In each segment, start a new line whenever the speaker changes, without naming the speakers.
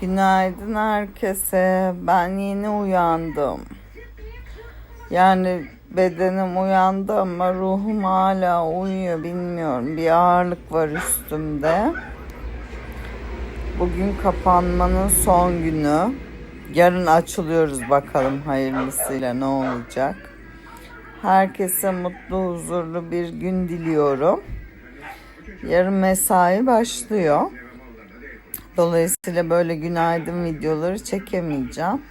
Günaydın herkese. Ben yeni uyandım. Yani bedenim uyandı ama ruhum hala uyuyor bilmiyorum. Bir ağırlık var üstümde. Bugün kapanmanın son günü. Yarın açılıyoruz bakalım hayırlısıyla ne olacak. Herkese mutlu, huzurlu bir gün diliyorum. Yarın mesai başlıyor. Dolayısıyla böyle günaydın videoları çekemeyeceğim.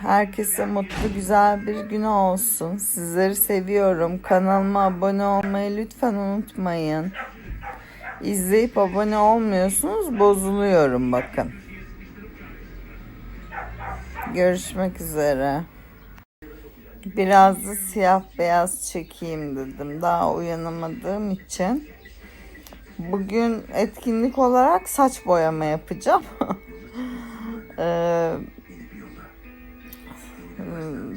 Herkese mutlu güzel bir gün olsun. Sizleri seviyorum. Kanalıma abone olmayı lütfen unutmayın. İzleyip abone olmuyorsunuz bozuluyorum bakın. Görüşmek üzere. Biraz da siyah beyaz çekeyim dedim. Daha uyanamadığım için. Bugün etkinlik olarak saç boyama yapacağım. Ee,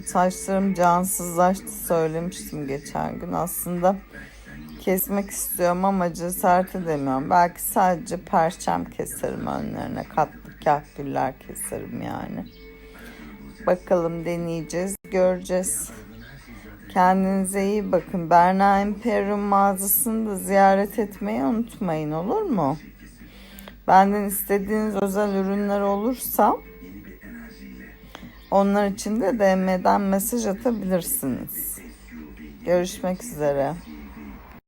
saçlarım cansızlaştı söylemiştim geçen gün. Aslında kesmek istiyorum ama cesaret edemiyorum. Belki sadece perçem keserim önlerine. Katlı kahküller keserim yani. Bakalım deneyeceğiz, göreceğiz. Kendinize iyi bakın. Berna Imperium mağazasını da ziyaret etmeyi unutmayın olur mu? Benden istediğiniz özel ürünler olursa onlar için de DM'den mesaj atabilirsiniz. Görüşmek üzere.